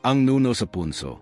Ang nuno sa punso.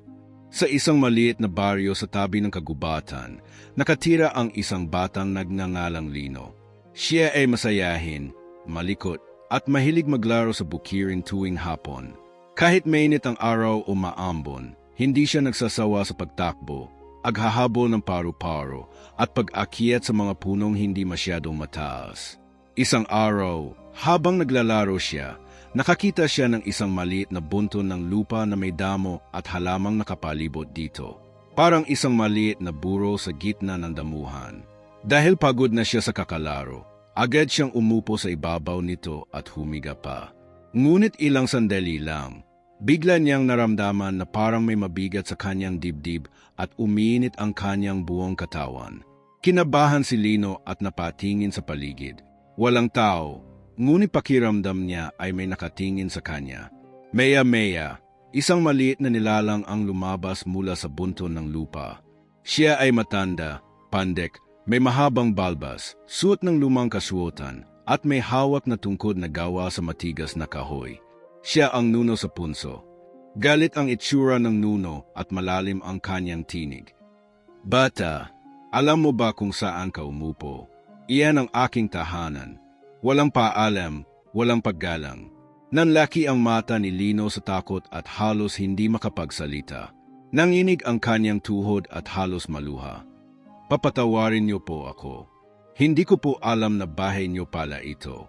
Sa isang maliit na baryo sa tabi ng kagubatan, nakatira ang isang batang nagngangalang Lino. Siya ay masayahin, malikot, at mahilig maglaro sa bukirin tuwing hapon. Kahit mainit ang araw o maambon, hindi siya nagsasawa sa pagtakbo, aghahabol ng paru-paro, at pag-akyat sa mga punong hindi masyadong mataas. Isang araw, habang naglalaro siya, nakakita siya ng isang maliit na bunton ng lupa na may damo at halamang nakapalibot dito. Parang isang maliit na buro sa gitna ng damuhan. Dahil pagod na siya sa kakalaro, agad siyang umupo sa ibabaw nito at humiga pa. Ngunit ilang sandali lang, bigla niyang naramdaman na parang may mabigat sa kanyang dibdib at uminit ang kanyang buong katawan. Kinabahan si Lino at napatingin sa paligid. Walang tao, ngunit pakiramdam niya ay may nakatingin sa kanya. Maya-maya, isang maliit na nilalang ang lumabas mula sa bunton ng lupa. Siya ay matanda, pandek, may mahabang balbas, suot ng lumang kasuotan, at may hawak na tungkod na gawa sa matigas na kahoy. Siya ang nuno sa punso. Galit ang itsura ng nuno at malalim ang kanyang tinig. Bata, alam mo ba kung saan ka umupo? Iyan ang aking tahanan. Walang paalam, walang paggalang. Nanlaki ang mata ni Lino sa takot at halos hindi makapagsalita. Nanginig ang kanyang tuhod at halos maluha. Papatawarin niyo po ako. Hindi ko po alam na bahay niyo pala ito.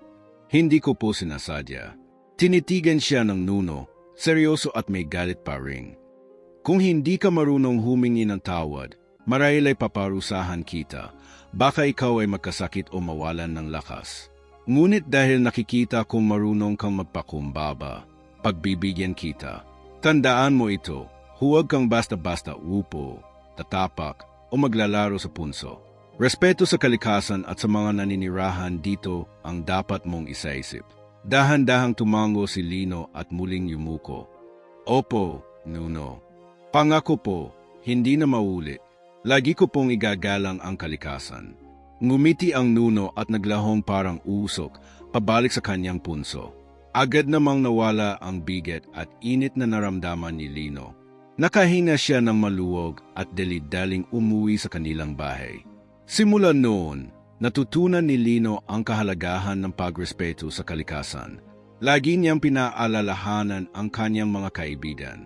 Hindi ko po sinasadya. Tinitigan siya ng nuno, seryoso at may galit pa ring. Kung hindi ka marunong humingi ng tawad, marahil ay paparusahan kita. Baka ikaw ay magkasakit o mawalan ng lakas. Ngunit dahil nakikita kong marunong kang magpakumbaba, pagbibigyan kita. Tandaan mo ito, huwag kang basta-basta upo, tatapak, o maglalaro sa punso. Respeto sa kalikasan at sa mga naninirahan dito ang dapat mong isaisip. Dahan-dahang tumango si Lino at muling yumuko. Opo, Nuno. Pangako po, hindi na maulit. Lagi ko pong igagalang ang kalikasan. Ngumiti ang nuno at naglahong parang usok pabalik sa kanyang punso. Agad namang nawala ang bigat at init na naramdaman ni Lino. Nakahina siya ng maluwag at dalidaling umuwi sa kanilang bahay. Simula noon, natutunan ni Lino ang kahalagahan ng pagrespeto sa kalikasan. Lagi niyang pinaalalahanan ang kanyang mga kaibigan.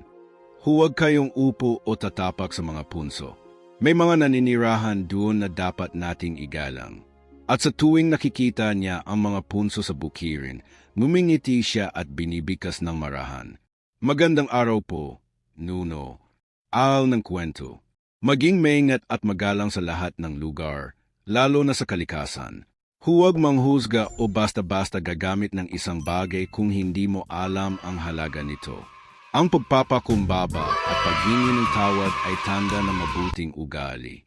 Huwag kayong upo o tatapak sa mga punso. May mga naninirahan doon na dapat nating igalang. At sa tuwing nakikita niya ang mga punso sa bukirin, ngumingiti siya at binibikas ng marahan. Magandang araw po, Nuno. Aal ng kwento. Maging maingat at magalang sa lahat ng lugar, lalo na sa kalikasan. Huwag manghusga o basta-basta gagamit ng isang bagay kung hindi mo alam ang halaga nito. Ang pagpapakumbaba at paghingi ng tawad ay tanda ng mabuting ugali.